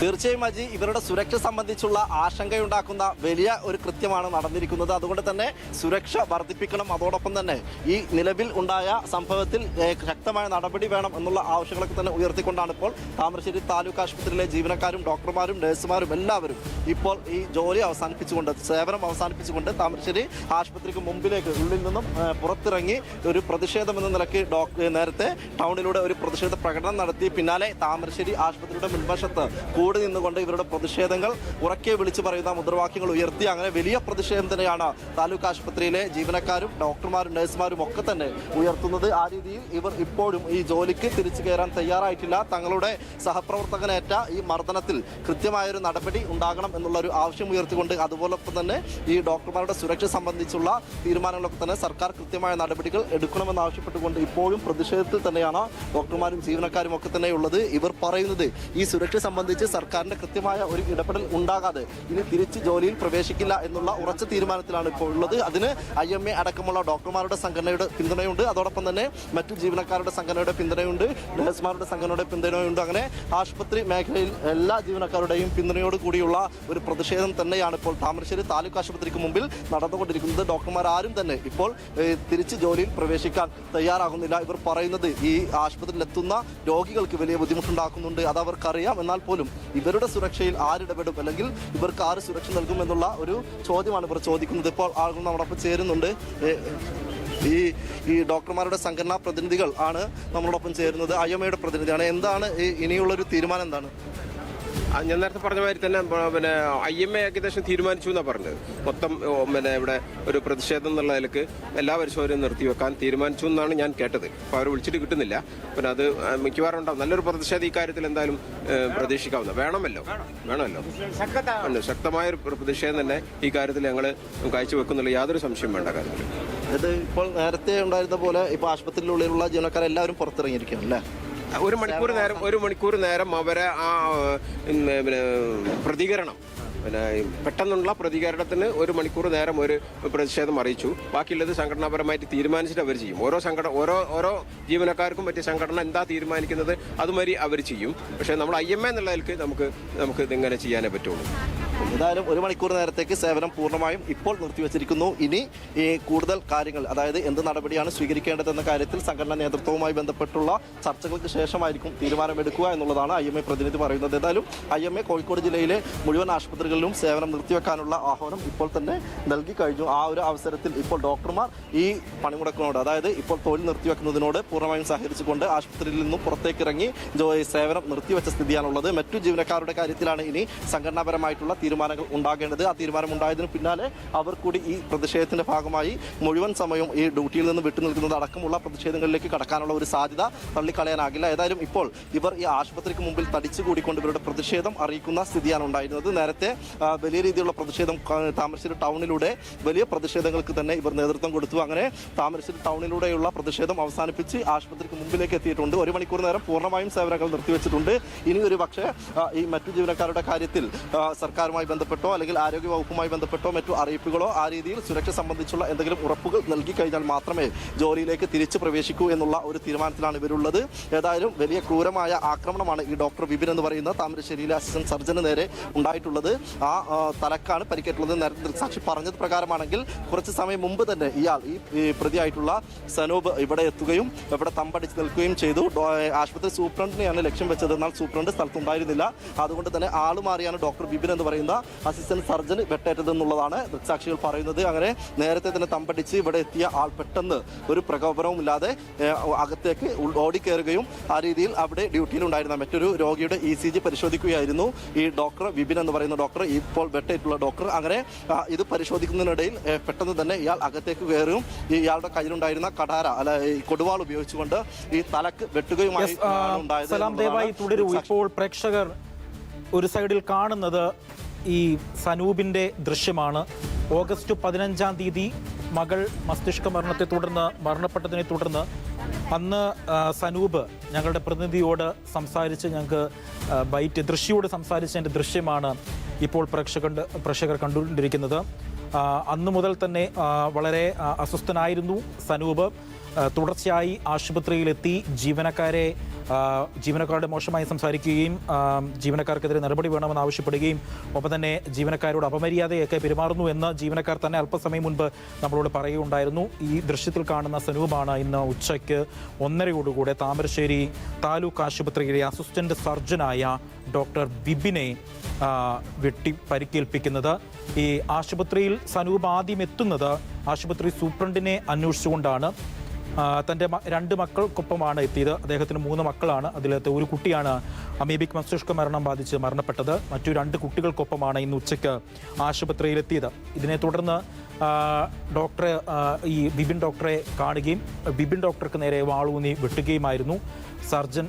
തീർച്ചയായും അജി ഇവരുടെ സുരക്ഷ സംബന്ധിച്ചുള്ള ആശങ്കയുണ്ടാക്കുന്ന വലിയ ഒരു കൃത്യമാണ് നടന്നിരിക്കുന്നത്. അതുകൊണ്ട് തന്നെ സുരക്ഷ വർദ്ധിപ്പിക്കണം. അതോടൊപ്പം തന്നെ ഈ നിലവിൽ ഉണ്ടായ സംഭവത്തിൽ ശക്തമായ നടപടി വേണം എന്നുള്ള ആവശ്യങ്ങളൊക്കെ തന്നെ ഉയർത്തിക്കൊണ്ടാണ് ഇപ്പോൾ താമരശ്ശേരി താലൂക്ക് ആശുപത്രിയിലെ ജീവനക്കാരും ഡോക്ടർമാരും നഴ്സുമാരും എല്ലാവരും ഇപ്പോൾ ഈ ജോലി അവസാനിപ്പിച്ചുകൊണ്ട് സേവനം അവസാനിപ്പിച്ചുകൊണ്ട് താമരശ്ശേരി ആശുപത്രിക്ക് മുമ്പിലേക്ക് ഉള്ളിൽ നിന്നും പുറത്തിറങ്ങി ഒരു പ്രതിഷേധം എന്ന നിലയ്ക്ക് ഡോക്ടർ നേരത്തെ ടൗണിലൂടെ ഒരു പ്രതിഷേധ പ്രകടനം നടത്തി. പിന്നാലെ താമരശ്ശേരി ആശുപത്രിയുടെ മുൻവശത്ത് കൂടെ നിന്നുകൊണ്ട് ഇവരുടെ പ്രതിഷേധങ്ങൾ ഉറക്കെ വിളിച്ചു പറയുന്ന മുദ്രാവാക്യങ്ങൾ ഉയർത്തി അങ്ങനെ വലിയ പ്രതിഷേധം തന്നെയാണ് താലൂക്ക് ആശുപത്രിയിലെ ജീവനക്കാരും ഡോക്ടർമാരും നഴ്സുമാരും ഒക്കെ തന്നെ ഉയർത്തുന്നത്. ആ രീതിയിൽ ഇവർ ഇപ്പോഴും ഈ ജോലിക്ക് തിരിച്ചു കയറാൻ തയ്യാറായിട്ടില്ല. തങ്ങളുടെ സഹപ്രവർത്തകനേറ്റ ഈ മർദ്ദനത്തിൽ കൃത്യമായൊരു നടപടി ഉണ്ടാകണം എന്നുള്ള ഒരു ആവശ്യം ഉയർത്തിക്കൊണ്ട് അതുപോലൊപ്പം തന്നെ ഈ ഡോക്ടർമാരുടെ സുരക്ഷ സംബന്ധിച്ചുള്ള തീരുമാനങ്ങളൊക്കെ തന്നെ സർക്കാർ കൃത്യമായ നടപടികൾ എടുക്കണമെന്ന് ആവശ്യപ്പെട്ടുകൊണ്ട് ഇപ്പോഴും പ്രതിഷേധത്തിൽ തന്നെയാണ് ഡോക്ടർമാരും ജീവനക്കാരും ഒക്കെ തന്നെ ഉള്ളത്. ഇവർ പറയുന്നത് ഈ സുരക്ഷ സംബന്ധിച്ച് സർക്കാരിന്റെ കൃത്യമായ ഒരു ഇടപെടൽ ഉണ്ടാകാതെ ഇനി തിരിച്ച് ജോലിയിൽ പ്രവേശിക്കില്ല എന്നുള്ള ഉറച്ച തീരുമാനത്തിലാണ് ഇപ്പോൾ ഉള്ളത്. അതിന് ഐ എം എ അടക്കമുള്ള ഡോക്ടർമാരുടെ സംഘടനയുടെ പിന്തുണയുണ്ട്. അതോടൊപ്പം തന്നെ മറ്റു ജീവനക്കാരുടെ സംഘടനയുടെ പിന്തുണയുണ്ട്. നഴ്സുമാരുടെ സംഘടനയുടെ പിന്തുണയുണ്ട്. അങ്ങനെ ആശുപത്രി മേഖലയിൽ എല്ലാ ജീവനക്കാരുടെയും പിന്തുണയോട് കൂടിയുള്ള ഒരു പ്രതിഷേധം തന്നെയാണ് ഇപ്പോൾ താമരശ്ശേരി താലൂക്ക് ആശുപത്രിക്ക് മുമ്പിൽ നടന്നുകൊണ്ടിരിക്കുന്നത്. ഡോക്ടർമാർ ആരും തന്നെ ഇപ്പോൾ തിരിച്ച് ജോലിയിൽ പ്രവേശിക്കാൻ തയ്യാറാകുന്നില്ല. ഇവർ പറയുന്നത് ഈ ആശുപത്രിയിൽ എത്തുന്ന രോഗികൾക്ക് വലിയ ബുദ്ധിമുട്ടുണ്ടാക്കുന്നുണ്ട്. അത് അവർക്കറിയാം എന്നാൽ പോലും ഇവരുടെ സുരക്ഷയിൽ ആരിടപെടും? അല്ലെങ്കിൽ ഇവർക്ക് ആര് സുരക്ഷ നൽകും എന്നുള്ള ഒരു ചോദ്യമാണ് ഇവർ ചോദിക്കുന്നത്. ഇപ്പോൾ ആളുകൾ നമ്മളൊപ്പം ചേരുന്നുണ്ട്. ഈ ഈ ഡോക്ടർമാരുടെ സംഘടനാ പ്രതിനിധികൾ ആണ് നമ്മളോടൊപ്പം ചേരുന്നത്. എയുടെ പ്രതിനിധിയാണ്. എന്താണ് ഇനിയുള്ളൊരു തീരുമാനം എന്താണ്? ഞാൻ നേരത്തെ പറഞ്ഞ മാതിരി തന്നെ പിന്നെ ഐ എം എ ഏകദേശം തീരുമാനിച്ചു എന്നാണ് പറഞ്ഞത്. മൊത്തം പിന്നെ ഇവിടെ ഒരു പ്രതിഷേധം എന്നുള്ള നിലയ്ക്ക് എല്ലാ പരിശോധനയും നിർത്തിവെക്കാൻ തീരുമാനിച്ചു എന്നാണ് ഞാൻ കേട്ടത്. അപ്പോൾ അവർ വിളിച്ചിട്ട് കിട്ടുന്നില്ല. പിന്നെ അത് മിക്കവാറും ഉണ്ടാവും. നല്ലൊരു പ്രതിഷേധം ഈ കാര്യത്തിൽ എന്തായാലും പ്രതീക്ഷിക്കാവുന്ന വേണമല്ലോ. വേണമല്ലോ. ശക്തമായ ഒരു പ്രതിഷേധം തന്നെ ഈ കാര്യത്തിൽ ഞങ്ങൾ കാഴ്ചവെക്കുന്നുള്ള യാതൊരു സംശയം വേണ്ട കാര്യത്തിൽ ഇത് ഇപ്പോൾ നേരത്തെ ഉണ്ടായിരുന്ന പോലെ ഇപ്പോൾ ആശുപത്രിയിലുള്ളിലുള്ള ജീവനക്കാരെല്ലാവരും പുറത്തിറങ്ങിയിരിക്കുകയാണ് അല്ലേ? ഒരു മണിക്കൂർ നേരം ഒരു മണിക്കൂർ നേരം അവരെ ആ പിന്നെ പ്രതികരണം. പിന്നെ പെട്ടെന്നുള്ള പ്രതികരണത്തിന് ഒരു മണിക്കൂർ നേരം ഒരു പ്രതിഷേധം അറിയിച്ചു. ബാക്കിയുള്ളത് സംഘടനാപരമായിട്ട് തീരുമാനിച്ചിട്ട് അവർ ചെയ്യും. ഓരോ സംഘടന ഓരോ ഓരോ ജീവനക്കാർക്കും പറ്റിയ സംഘടന എന്താ തീരുമാനിക്കുന്നത് അതുമാതിരി അവർ ചെയ്യും. പക്ഷേ നമ്മൾ ഐ എം എ എന്നുള്ള നമുക്ക് നമുക്ക് ഇതിങ്ങനെ ചെയ്യാനേ പറ്റുള്ളൂ. ഏതായാലും ഒരു മണിക്കൂർ നേരത്തേക്ക് സേവനം പൂർണമായും ഇപ്പോൾ നിർത്തിവച്ചിരിക്കുന്നു. ഇനി ഈ കൂടുതൽ കാര്യങ്ങൾ അതായത് എന്ത് നടപടിയാണ് സ്വീകരിക്കേണ്ടതെന്ന കാര്യത്തിൽ സംഘടനാ നേതൃത്വവുമായി ബന്ധപ്പെട്ടുള്ള ചർച്ചകൾക്ക് ശേഷമായിരിക്കും തീരുമാനമെടുക്കുക എന്നുള്ളതാണ് ഐ പ്രതിനിധി പറയുന്നത്. ഏതായാലും ഐ എം എ കോഴിക്കോട് ജില്ലയിലെ മുഴുവൻ ആശുപത്രികളിലും സേവനം നിർത്തിവെക്കാനുള്ള ആഹ്വാനം ഇപ്പോൾ തന്നെ നൽകി കഴിഞ്ഞു. ആ ഒരു അവസരത്തിൽ ഇപ്പോൾ ഡോക്ടർമാർ ഈ പണിമുടക്കിനോട് അതായത് ഇപ്പോൾ തൊഴിൽ നിർത്തിവെക്കുന്നതിനോട് പൂർണമായും സഹകരിച്ചുകൊണ്ട് ആശുപത്രിയിൽ നിന്നും പുറത്തേക്ക് ഇറങ്ങി ജോ- സേവനം നിർത്തിവെച്ച സ്ഥിതിയാണുള്ളത്. മറ്റു ജീവനക്കാരുടെ കാര്യത്തിലാണ് ഇനി സംഘടനാപരമായിട്ടുള്ള തീരുമാനങ്ങൾ ഉണ്ടാകേണ്ടത്. ആ തീരുമാനം ഉണ്ടായതിന് പിന്നാലെ അവർ കൂടി ഈ പ്രതിഷേധത്തിന്റെ ഭാഗമായി മുഴുവൻ സമയവും ഈ ഡ്യൂട്ടിയിൽ നിന്ന് വിട്ടുനിൽക്കുന്നത് അടക്കമുള്ള പ്രതിഷേധങ്ങളിലേക്ക് കടക്കാനുള്ള ഒരു സാധ്യത തള്ളിക്കളയാനാകില്ല. ഏതായാലും ഇപ്പോൾ ഇവർ ഈ ആശുപത്രിക്ക് മുമ്പിൽ തടിച്ചുകൂടിക്കൊണ്ട് ഇവരുടെ പ്രതിഷേധം അറിയിക്കുന്ന സ്ഥിതിയാണ് ഉണ്ടായിരുന്നത്. നേരത്തെ വലിയ രീതിയിലുള്ള പ്രതിഷേധം താമരശ്ശേരി ടൗണിലൂടെ വലിയ പ്രതിഷേധങ്ങൾക്ക് തന്നെ ഇവർ നേതൃത്വം കൊടുത്തു. അങ്ങനെ താമരശ്ശേരി ടൗണിലൂടെയുള്ള പ്രതിഷേധം അവസാനിപ്പിച്ച് ആശുപത്രിക്ക് മുമ്പിലേക്ക് എത്തിയിട്ടുണ്ട്. ഒരു മണിക്കൂർ നേരം പൂർണമായും സേവനങ്ങൾ നിർത്തിവെച്ചിട്ടുണ്ട്. ഇനി ഒരു പക്ഷേ ഈ മറ്റു ജീവനക്കാരുടെ കാര്യത്തിൽ ആ, സർക്കാരുമായി ബന്ധപ്പെട്ടോ അല്ലെങ്കിൽ ആരോഗ്യ വകുപ്പുമായി ബന്ധപ്പെട്ടോ മറ്റു അറിയിപ്പുകളോ ആ രീതിയിൽ സുരക്ഷ സംബന്ധിച്ചുള്ള എന്തെങ്കിലും ഉറപ്പുകൾ നൽകി കഴിഞ്ഞാൽ മാത്രമേ ജോലിയിലേക്ക് തിരിച്ചു പ്രവേശിക്കൂ എന്നുള്ള ഒരു തീരുമാനത്തിലാണ് ഇവരുള്ളത്. ഏതായാലും വലിയ ക്രൂരമായ ആക്രമണമാണ് ഈ ഡോക്ടർ വിപിൻ എന്ന് പറയുന്ന താമരശ്ശേരിയിലെ അസിസ്റ്റന്റ് സർജന് നേരെ ഉണ്ടായിട്ടുള്ളത്. ആ തലക്കാണ് പരിക്കേറ്റുള്ളത് നേരത്തെ ദൃക്സാക്ഷി പറഞ്ഞത് പ്രകാരമാണെങ്കിൽ കുറച്ച് സമയം മുമ്പ് തന്നെ ഇയാൾ ഈ പ്രതിയായിട്ടുള്ള സനൂപ് ഇവിടെ എത്തുകയും ഇവിടെ തമ്പടിച്ച് നിൽക്കുകയും ചെയ്തു. ആശുപത്രി സൂപ്രണ്ടിനെയാണ് ലക്ഷ്യം വെച്ചത്. എന്നാൽ സൂപ്രണ്ട് സ്ഥലത്തുണ്ടായിരുന്നില്ല. അതുകൊണ്ട് തന്നെ ആളുമാറിയാണ് ഡോക്ടർ വിപിൻ എന്ന് പറയുന്ന അസിസ്റ്റന്റ് സർജൻ വെട്ടേറ്റതെന്നുള്ളതാണ് ദൃക്സാക്ഷികൾ പറയുന്നത്. അങ്ങനെ നേരത്തെ തന്നെ തമ്പടിച്ച് ഇവിടെ എത്തിയ ആൾ പെട്ടെന്ന് ഒരു പ്രകോപനവും ഇല്ലാതെ അകത്തേക്ക് ഓടിക്കയറുകയും ആ രീതിയിൽ അവിടെ ഡ്യൂട്ടിയിലുണ്ടായിരുന്ന മറ്റൊരു രോഗിയുടെ ഇ സി ജി പരിശോധിക്കുകയായിരുന്നു. ഈ ഡോക്ടർ വിപിൻ എന്ന് പറയുന്ന ഡോക്ടർ ഇപ്പോൾ വെട്ടേറ്റുള്ള ഡോക്ടർ. അങ്ങനെ ഇത് പരിശോധിക്കുന്നതിനിടയിൽ പെട്ടെന്ന് തന്നെ ഇയാൾ അകത്തേക്ക് കയറുകയും ഈ ഇയാളുടെ കയ്യിലുണ്ടായിരുന്ന കടാര അല്ല ഈ കൊടുവാൾ ഉപയോഗിച്ചുകൊണ്ട് ഈ തലക്ക് വെട്ടുകയുമായി ഇപ്പോൾ പ്രേക്ഷകർ ഒരു സൈഡിൽ കാണുന്നത് ഈ സനൂപിന്റെ ദൃശ്യമാണ്. ഓഗസ്റ്റ് പതിനഞ്ചാം തീയതി മകൾ മസ്തിഷ്ക മരണത്തെ തുടർന്ന് മരണപ്പെട്ടതിനെ തുടർന്ന് അന്ന് സനൂപ് ഞങ്ങളുടെ പ്രതിനിധിയോട് സംസാരിച്ച് ഞങ്ങൾക്ക് ബൈറ്റ് ദൃശ്യയോട് സംസാരിച്ചതിന്റെ ദൃശ്യമാണ് ഇപ്പോൾ പ്രേക്ഷകർ പ്രേക്ഷകർ കണ്ടുകൊണ്ടിരിക്കുന്നത്. അന്നു മുതൽ തന്നെ വളരെ അസ്വസ്ഥനായിരുന്നു സനൂപ്. തുടർച്ചയായി ആശുപത്രിയിലെത്തി ജീവനക്കാരെ ജീവനക്കാരുടെ മോശമായി സംസാരിക്കുകയും ജീവനക്കാർക്കെതിരെ നടപടി വേണമെന്ന് ആവശ്യപ്പെടുകയും ഒപ്പം തന്നെ ജീവനക്കാരോട് അപമര്യാദയൊക്കെ പെരുമാറുന്നു എന്ന് ജീവനക്കാർ തന്നെ അല്പസമയം മുൻപ് നമ്മളോട് പറയുകയുണ്ടായിരുന്നു. ഈ ദൃശ്യത്തിൽ കാണുന്ന സനൂപമാണ് ഇന്ന് ഉച്ചയ്ക്ക് ഒന്നരയോടുകൂടെ താമരശ്ശേരി താലൂക്ക് ആശുപത്രിയിലെ അസിസ്റ്റന്റ് സർജനായ ഡോക്ടർ ബിബിനെ വെട്ടി പരിക്കേൽപ്പിക്കുന്നത്. ഈ ആശുപത്രിയിൽ സനൂപ് ആദ്യം എത്തുന്നത് ആശുപത്രി സൂപ്രണ്ടിനെ അന്വേഷിച്ചുകൊണ്ടാണ്. തന്റെ രണ്ട് മക്കൾക്കൊപ്പമാണ് എത്തിയത്. അദ്ദേഹത്തിന് മൂന്ന് മക്കളാണ്. അതിലത്തെ ഒരു കുട്ടിയാണ് അമീബിക് മസ്തിഷ്ക മരണം ബാധിച്ച് മരണപ്പെട്ടത്. മറ്റു രണ്ട് കുട്ടികൾക്കൊപ്പമാണ് ഇന്ന് ഉച്ചയ്ക്ക് ആശുപത്രിയിലെത്തിയത്. ഇതിനെ തുടർന്ന് ഡോക്ടറെ ഈ ബിബിൻ ഡോക്ടറെ കാണുകയും ബിബിൻ ഡോക്ടർക്ക് നേരെ വാളൂന്നി വെട്ടുകയുമായിരുന്നു. സർജൻ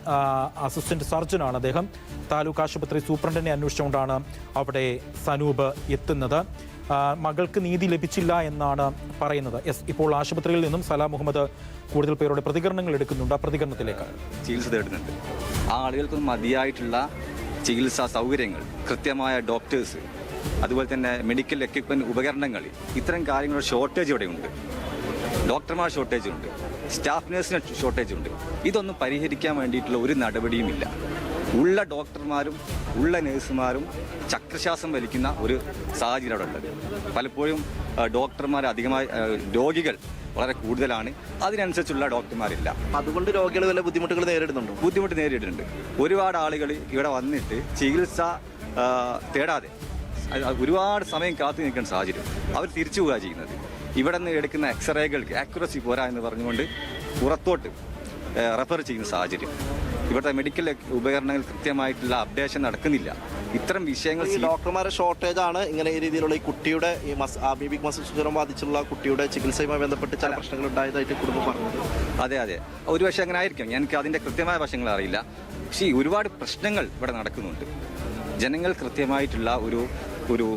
അസിസ്റ്റന്റ് സർജനാണ് അദ്ദേഹം. താലൂക്ക് ആശുപത്രി സൂപ്രണ്ടിനെ അന്വേഷിച്ചുകൊണ്ടാണ് അവിടെ സനൂപ് എത്തുന്നത്. മകൾക്ക് നീതി ലഭിച്ചില്ല എന്നാണ് പറയുന്നത്. എസ് ഇപ്പോൾ ആശുപത്രിയിൽ നിന്നും സലാം മുഹമ്മദ് കൂടുതൽ പേരുടെ പ്രതികരണങ്ങൾ എടുക്കുന്നുണ്ട്. ആ പ്രതികരണത്തിലേക്ക്. ചികിത്സ തേടുന്നുണ്ട്. ആ ആളുകൾക്ക് മതിയായിട്ടുള്ള ചികിത്സാ സൗകര്യങ്ങൾ കൃത്യമായ ഡോക്ടേഴ്സ് അതുപോലെ തന്നെ മെഡിക്കൽ എക്യുപ്മെന്റ് ഉപകരണങ്ങൾ ഇത്തരം കാര്യങ്ങളുടെ ഷോർട്ടേജ് ഇവിടെയുണ്ട്. ഡോക്ടർമാർ ഷോർട്ടേജ് ഉണ്ട്. സ്റ്റാഫ് നഴ്സിന് ഷോർട്ടേജ് ഉണ്ട്. ഇതൊന്നും പരിഹരിക്കാൻ വേണ്ടിയിട്ടുള്ള ഒരു നടപടിയുമില്ല. ഉള്ള ഡോക്ടർമാരും ഉള്ള നേഴ്സുമാരും ചക്രശ്വാസം വലിക്കുന്ന ഒരു സാഹചര്യം അവിടെ ഉണ്ട് പലപ്പോഴും ഡോക്ടർമാർ അധികമായി രോഗികൾ വളരെ കൂടുതലാണ്. അതിനനുസരിച്ചുള്ള ഡോക്ടർമാരില്ല. അതുകൊണ്ട് രോഗികൾ വല്ല ബുദ്ധിമുട്ടുകൾ നേരിടുന്നുണ്ടോ? ബുദ്ധിമുട്ട് നേരിടുന്നുണ്ട്. ഒരുപാട് ആളുകൾ ഇവിടെ വന്നിട്ട് ചികിത്സ തേടാതെ ഒരുപാട് സമയം കാത്തു നിൽക്കുന്ന സാഹചര്യം. അവർ തിരിച്ചു പോവുക ചെയ്യുന്നത്. ഇവിടെ നിന്ന് എടുക്കുന്ന എക്സ്റേകൾക്ക് ആക്യുറസി പോരാ എന്ന് പറഞ്ഞുകൊണ്ട് പുറത്തോട്ട് റെഫർ ചെയ്യുന്ന സാഹചര്യം. ഇവിടുത്തെ മെഡിക്കൽ ഉപകരണങ്ങൾ കൃത്യമായിട്ടുള്ള അപ്ഡേഷൻ നടക്കുന്നില്ല. ഇത്തരം വിഷയങ്ങൾ ഡോക്ടർമാരുടെ ഷോർട്ടേജ് ആണ്. ഇങ്ങനെ ഈ രീതിയിലുള്ള ഈ കുട്ടിയുടെ ഈ മസ് അമീബിക് മസിൽ സുഖം ബാധിച്ചുള്ള കുട്ടിയുടെ ചികിത്സയുമായി ബന്ധപ്പെട്ട് ചില പ്രശ്നങ്ങൾ ഉണ്ടായതായിട്ട് കുടുംബം പറഞ്ഞു അതെ അതെ. ഒരു പക്ഷേ അങ്ങനെ ആയിരിക്കും. എനിക്ക് അതിന്റെ കൃത്യമായ വശങ്ങൾ അറിയില്ല. പക്ഷേ ഈ ഒരുപാട് പ്രശ്നങ്ങൾ ഇവിടെ നടക്കുന്നുണ്ട്. ജനങ്ങൾ കൃത്യമായിട്ടുള്ള ഒരു ഒരു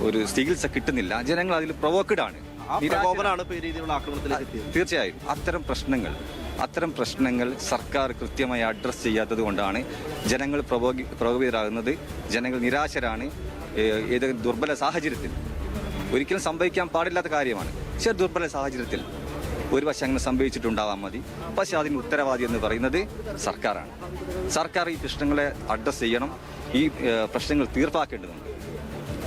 ഒരു ചികിത്സ കിട്ടുന്നില്ല. ജനങ്ങൾ അതിൽ പ്രൊവോക്കഡ് ആണ്. തീർച്ചയായും. അത്തരം പ്രശ്നങ്ങൾ അത്തരം പ്രശ്നങ്ങൾ സർക്കാർ കൃത്യമായി അഡ്രസ്സ് ചെയ്യാത്തത് കൊണ്ടാണ് ജനങ്ങൾ പ്രകോപി പ്രകോപിതരാകുന്നത്. ജനങ്ങൾ നിരാശരാണ്. ഏതെങ്കിലും ഏത് ദുർബല സാഹചര്യത്തിൽ. ഒരിക്കലും സംഭവിക്കാൻ പാടില്ലാത്ത കാര്യമാണ്. പക്ഷേ ദുർബല സാഹചര്യത്തിൽ ഒരു പക്ഷെ അങ്ങനെ സംഭവിച്ചിട്ടുണ്ടാവാൻ മതി. പക്ഷേ അതിന് ഉത്തരവാദി എന്ന് പറയുന്നത് സർക്കാരാണ്. സർക്കാർ ഈ പ്രശ്നങ്ങളെ അഡ്രസ്സ് ചെയ്യണം. ഈ പ്രശ്നങ്ങൾ തീർപ്പാക്കേണ്ടതുണ്ട്.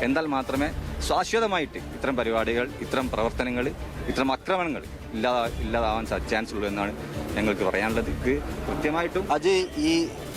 എന്നാൽ മാത്രമേ ശാശ്വതമായിട്ട് ഇത്തരം പരിപാടികൾ ഇത്തരം പ്രവർത്തനങ്ങൾ ഇത്തരം ആക്രമണങ്ങൾ ഇല്ലാതാ ഇല്ലാതാവാൻ ചാൻസ് ഉള്ളൂ എന്നാണ് ഞങ്ങൾക്ക് പറയാനുള്ളത് ഇത് കൃത്യമായിട്ടും അജയ് ഈ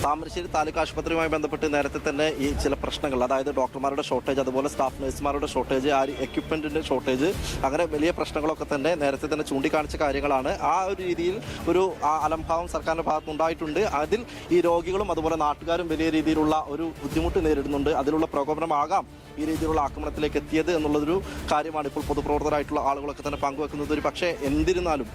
താമരശ്ശേരി താലൂക്ക് ആശുപത്രിയുമായി ബന്ധപ്പെട്ട് നേരത്തെ തന്നെ ഈ ചില പ്രശ്നങ്ങൾ അതായത് ഡോക്ടർമാരുടെ ഷോർട്ടേജ് അതുപോലെ സ്റ്റാഫ് നഴ്സുമാരുടെ ഷോർട്ടേജ് ആ എക്യുപ്മെന്റിന്റെ ഷോർട്ടേജ് അങ്ങനെ വലിയ പ്രശ്നങ്ങളൊക്കെ തന്നെ നേരത്തെ തന്നെ ചൂണ്ടിക്കാണിച്ച കാര്യങ്ങളാണ്. ആ ഒരു രീതിയിൽ ഒരു അലംഭാവം സർക്കാരിന്റെ ഭാഗത്ത് ഉണ്ടായിട്ടുണ്ട്. അതിൽ ഈ രോഗികളും അതുപോലെ നാട്ടുകാരും വലിയ രീതിയിലുള്ള ഒരു ബുദ്ധിമുട്ട് നേരിടുന്നുണ്ട്. അതിലുള്ള പ്രകോപനമാകാം. ഈ രീതിയിലുള്ള ആക്രമണത്തിലേക്ക് എത്തിയത് എന്നുള്ളൊരു കാര്യമാണ് ഇപ്പോൾ പൊതുപ്രവർത്തകരായിട്ടുള്ള ആളുകളൊക്കെ തന്നെ പങ്കുവെക്കുന്നത്. ഒരു പക്ഷേ എന്തിരുന്നാലും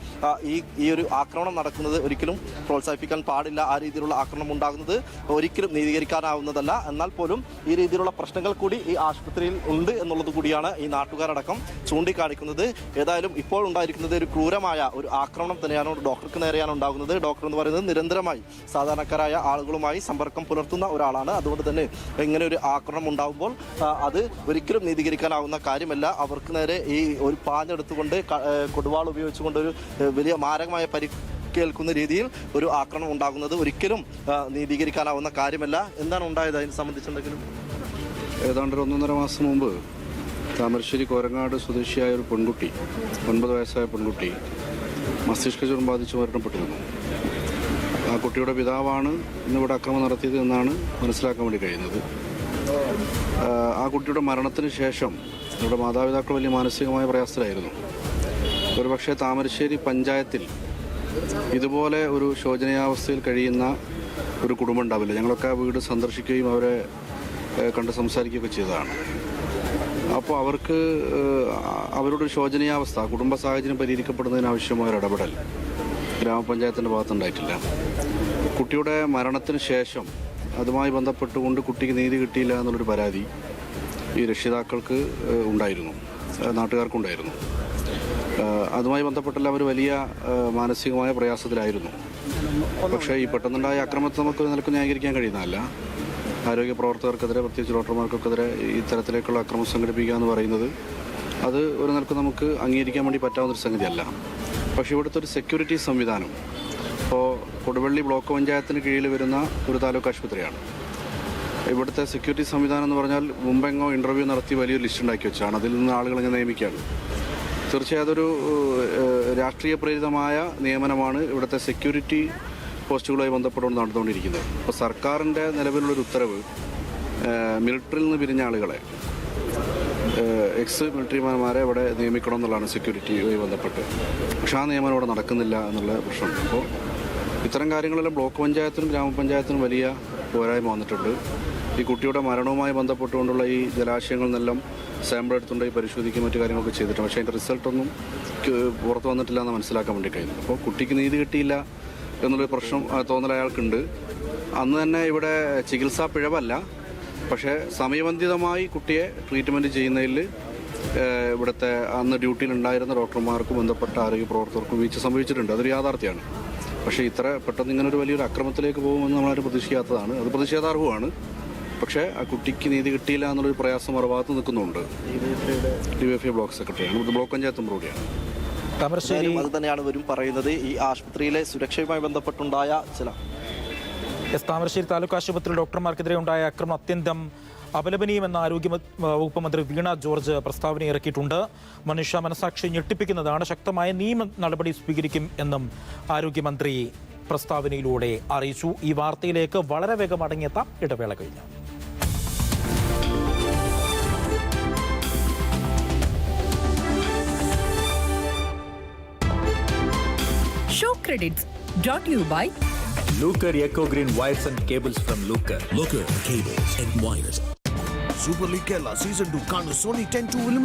ഈ ഈ ഒരു ആക്രമണം നടക്കുന്നത് ഒരിക്കലും പ്രോത്സാഹിപ്പിക്കാൻ പാടില്ല. ആ രീതിയിലുള്ള ആക്രമണം ഉണ്ടാകുന്നത് ഒരിക്കലും നീതീകരിക്കാനാവുന്നതല്ല. എന്നാൽ പോലും ഈ രീതിയിലുള്ള പ്രശ്നങ്ങൾ കൂടി ഈ ആശുപത്രിയിൽ ഉണ്ട് എന്നുള്ളത് കൂടിയാണ് ഈ നാട്ടുകാരടക്കം ചൂണ്ടിക്കാണിക്കുന്നത്. ഏതായാലും ഇപ്പോൾ ഉണ്ടായിരിക്കുന്നത് ഒരു ക്രൂരമായ ഒരു ആക്രമണം തന്നെയാണ് ഡോക്ടർക്ക് നേരെയാണ് ഉണ്ടാകുന്നത്. ഡോക്ടർ എന്ന് പറയുന്നത് നിരന്തരമായി സാധാരണക്കാരായ ആളുകളുമായി സമ്പർക്കം പുലർത്തുന്ന ഒരാളാണ്. അതുകൊണ്ട് തന്നെ ഇങ്ങനെ ഒരു ആക്രമണം ഉണ്ടാകുമ്പോൾ ആ, അത് ഒരിക്കലും നീതീകരിക്കാനാവുന്ന കാര്യമല്ല. അവർക്ക് നേരെ ഈ ഒരു പാഞ്ഞെടുത്തുകൊണ്ട് കൊടുവാൾ ഉപയോഗിച്ചുകൊണ്ട് ഒരു വലിയ മാരകമായ പരി കേൾക്കുന്ന രീതിയിൽ ഒരു ആക്രമണം ഉണ്ടാകുന്നത് ഒരിക്കലും നീതീകരിക്കാനാവുന്ന കാര്യമല്ല. എന്താണ് ഉണ്ടായത് അതിനെ സംബന്ധിച്ചുണ്ടെങ്കിലും? ഏതാണ്ട് ഒരു ഒന്നൊന്നര മാസം മുമ്പ് താമരശ്ശേരി കോരങ്ങാട് സ്വദേശിയായ ഒരു പെൺകുട്ടി ഒൻപത് വയസ്സായ പെൺകുട്ടി മസ്തിഷ്ക ചുരം ബാധിച്ച് മരണപ്പെട്ടിരുന്നു. ആ കുട്ടിയുടെ പിതാവാണ് ഇന്നിവിടെ അക്രമം നടത്തിയത് എന്നാണ് മനസ്സിലാക്കാൻ വേണ്ടി കഴിയുന്നത്. ആ, കുട്ടിയുടെ മരണത്തിന് ശേഷം നമ്മുടെ മാതാപിതാക്കൾ വലിയ മാനസികമായ പ്രയാസത്തിലായിരുന്നു. ഒരുപക്ഷെ താമരശ്ശേരി പഞ്ചായത്തിൽ ഇതുപോലെ ഒരു ശോചനീയാവസ്ഥയിൽ കഴിയുന്ന ഒരു കുടുംബം ഉണ്ടാവില്ല. ഞങ്ങളൊക്കെ ആ വീട് സന്ദർശിക്കുകയും അവരെ കണ്ട് സംസാരിക്കുകയൊക്കെ ചെയ്തതാണ്. അപ്പോൾ അവർക്ക് അവരുടെ ശോചനീയാവസ്ഥ കുടുംബ സാഹചര്യം പരിഹരിക്കപ്പെടുന്നതിന് ആവശ്യമായ ഒരു ഇടപെടൽ ഗ്രാമപഞ്ചായത്തിന്റെ ഭാഗത്തുണ്ടായിട്ടില്ല. കുട്ടിയുടെ മരണത്തിന് ശേഷം അതുമായി ബന്ധപ്പെട്ടുകൊണ്ട് കുട്ടിക്ക് നീതി കിട്ടിയില്ല എന്നുള്ളൊരു പരാതി ഈ രക്ഷിതാക്കൾക്ക് ഉണ്ടായിരുന്നു. നാട്ടുകാർക്കുണ്ടായിരുന്നു. അതുമായി ബന്ധപ്പെട്ടെല്ലാം അവർ വലിയ മാനസികമായ പ്രയാസത്തിലായിരുന്നു. പക്ഷേ ഈ പെട്ടെന്നുണ്ടായ ആക്രമണത്തെ നമുക്ക് നിലയ്ക്ക് ന്യായീകരിക്കാൻ കഴിയുന്നതല്ല. ആരോഗ്യ പ്രവർത്തകർക്കെതിരെ പ്രത്യേകിച്ച് ഡോക്ടർമാർക്കൊക്കെതിരെ ഇത്തരത്തിലേക്കുള്ള അക്രമം സംഘടിപ്പിക്കുക എന്ന് പറയുന്നത് അത് ഒരു നിലയ്ക്ക് നമുക്ക് അംഗീകരിക്കാൻ വേണ്ടി പറ്റാവുന്നൊരു സംഗതിയല്ല. പക്ഷേ ഇവിടുത്തെ ഒരു സെക്യൂരിറ്റി സംവിധാനം കൊടുവള്ളി ബ്ലോക്ക് പഞ്ചായത്തിന് കീഴിൽ വരുന്ന ഒരു താലൂക്ക് ആശുപത്രിയാണ്. ഇവിടുത്തെ സെക്യൂരിറ്റി സംവിധാനം എന്ന് പറഞ്ഞാൽ മുമ്പെങ്ങോ ഇന്റർവ്യൂ നടത്തി വലിയൊരു ലിസ്റ്റ് ഉണ്ടാക്കി വെച്ചാണ്. അതിൽ നിന്ന് ആളുകളെ ഞാൻ നിയമിക്കുകയാണ്. തീർച്ചയായും അതൊരു രാഷ്ട്രീയ പ്രേരിതമായ നിയമനമാണ് ഇവിടുത്തെ സെക്യൂരിറ്റി പോസ്റ്റുകളുമായി ബന്ധപ്പെട്ടുകൊണ്ട് നടന്നുകൊണ്ടിരിക്കുന്നത്. അപ്പോൾ സർക്കാരിന്റെ നിലവിലുള്ളൊരു ഉത്തരവ് മിലിറ്ററിയിൽ നിന്ന് പിരിഞ്ഞ ആളുകളെ എക്സ് മിലിറ്ററിമാന്മാരെ ഇവിടെ നിയമിക്കണം എന്നുള്ളതാണ് സെക്യൂരിറ്റിയുമായി ബന്ധപ്പെട്ട്. പക്ഷേ ആ നിയമനം ഇവിടെ നടക്കുന്നില്ല എന്നുള്ള പ്രശ്നമുണ്ട്. അപ്പോൾ ഇത്തരം കാര്യങ്ങളെല്ലാം ബ്ലോക്ക് പഞ്ചായത്തിനും ഗ്രാമപഞ്ചായത്തിനും വലിയ പോരായ്മ വന്നിട്ടുണ്ട്. ഈ കുട്ടിയുടെ മരണവുമായി ബന്ധപ്പെട്ടുകൊണ്ടുള്ള ഈ ജലാശയങ്ങളിൽ നിന്നെല്ലാം സാമ്പിൾ എടുത്തുണ്ടായി ഈ പരിശോധിക്കുകയും മറ്റു കാര്യങ്ങളൊക്കെ ചെയ്തിട്ടുണ്ട്. പക്ഷേ അതിന്റെ റിസൾട്ടൊന്നും പുറത്ത് വന്നിട്ടില്ല എന്ന് മനസ്സിലാക്കാൻ വേണ്ടി കഴിഞ്ഞു അപ്പോൾ കുട്ടിക്ക് നീതി കിട്ടിയില്ല എന്നുള്ളൊരു പ്രശ്നം തോന്നൽ അയാൾക്കുണ്ട്. അന്ന് തന്നെ ഇവിടെ ചികിത്സാ പിഴവല്ല. പക്ഷേ സമയബന്ധിതമായി കുട്ടിയെ ട്രീറ്റ്മെന്റ് ചെയ്യുന്നതിൽ ഇവിടുത്തെ അന്ന് ഡ്യൂട്ടിയിലുണ്ടായിരുന്ന ഡോക്ടർമാർക്കും ബന്ധപ്പെട്ട ആരോഗ്യ പ്രവർത്തകർക്കും വീഴ്ച സംഭവിച്ചിട്ടുണ്ട്. അതൊരു യാഥാർത്ഥ്യമാണ്. പക്ഷേ ഇത്ര പെട്ടെന്ന് ഇങ്ങനെ ഒരു വലിയൊരു അക്രമത്തിലേക്ക് പോകുമെന്ന് നമ്മളാരും പ്രതീക്ഷിക്കാത്തതാണ്. അത് പ്രതിഷേധാർഹമാണ് പക്ഷേ ആ കുട്ടിക്ക് നീതി കിട്ടിയില്ല എന്നുള്ളൊരു പ്രയാസം മറുഭാഗത്ത് നിൽക്കുന്നുണ്ട്. ഡി എഫ് ഐ ബ്ലോക്ക് സെക്രട്ടറിയാണ് ബ്ലോക്ക് പഞ്ചായത്ത് മെമ്പറോടിയാണ് താമരശ്ശേരി എന്തായാലും അത് തന്നെയാണ് ഇവരും പറയുന്നത്. ഈ ആശുപത്രിയിലെ സുരക്ഷയുമായി ബന്ധപ്പെട്ടുണ്ടായ ചില എസ് താമരശ്ശേരി താലൂക്ക് ആശുപത്രിയിൽ ഡോക്ടർമാർക്കെതിരെ ഉണ്ടായ അക്രമം അത്യന്തം അപലപനീയമെന്ന ആരോഗ്യ വകുപ്പ് മന്ത്രി വീണ ജോർജ് പ്രസ്താവന ഇറക്കിയിട്ടുണ്ട് മനുഷ്യ മനസാക്ഷി ഞെട്ടിപ്പിക്കുന്നതാണ് ശക്തമായ നിയമ നടപടി സ്വീകരിക്കും എന്നും ആരോഗ്യമന്ത്രി പ്രസ്താവനയിലൂടെ അറിയിച്ചു ഈ വാർത്തയിലേക്ക് വളരെ വേഗം അടങ്ങിയെത്താം ഇടവേള കഴിഞ്ഞു Show credits brought to you by Luker Eco Green wires and cables from Luker. Look cables and wires. Super League Kerala Season 2 കാണും സോണി ടെൻ ടു വില്യംസ്